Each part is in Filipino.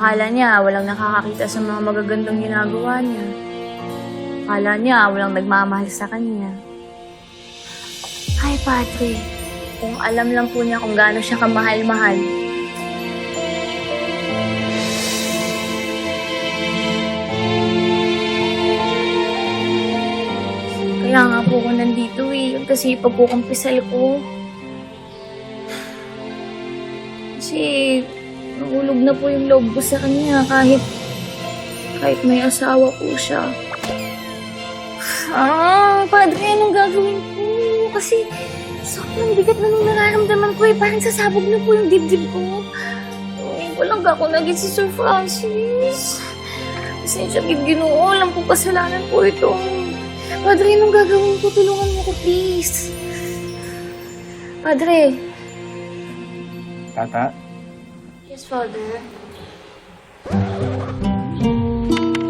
Akala niya walang nakakakita sa mga magagandang ginagawa niya. Akala niya walang nagmamahal sa kanya. Ay, Padre. Kung alam lang po niya kung gaano siya kamahal-mahal. Kaya nga po ako nandito eh. Kasi ipagkukumpisal ko. Kasi nahulog na po yung loob ko sa kanya kahit kahit may asawa po siya. Ah, padre, anong gagawin ko? Kasi sobrang bigat na nung nararamdaman ko eh. Parang sasabog na po yung dibdib ko. Ngayon ko lang ako naging si Sir Francis. Pasensya, Big Ginoo. Alam ko kasalanan po ito. Padre, anong gagawin ko? Tulungan mo ko, please. Padre. Tata, Yes, Father.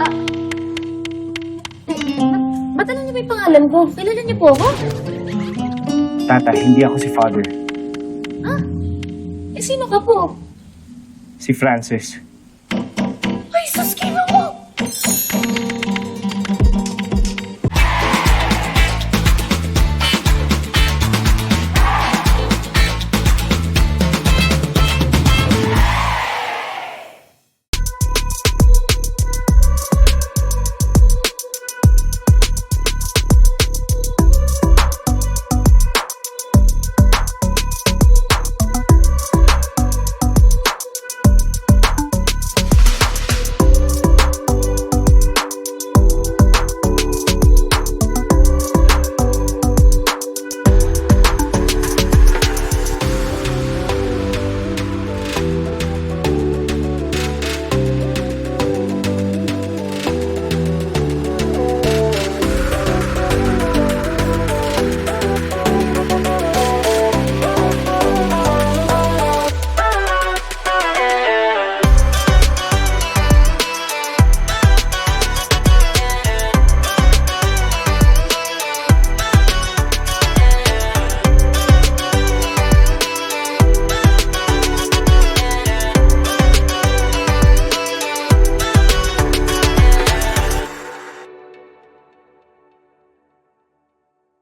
Ah. Ba't, alam niyo ba yung pangalan ko? Kilala niyo po ako? Tata, hindi ako si Father. Eh, sino ka po? Si Francis.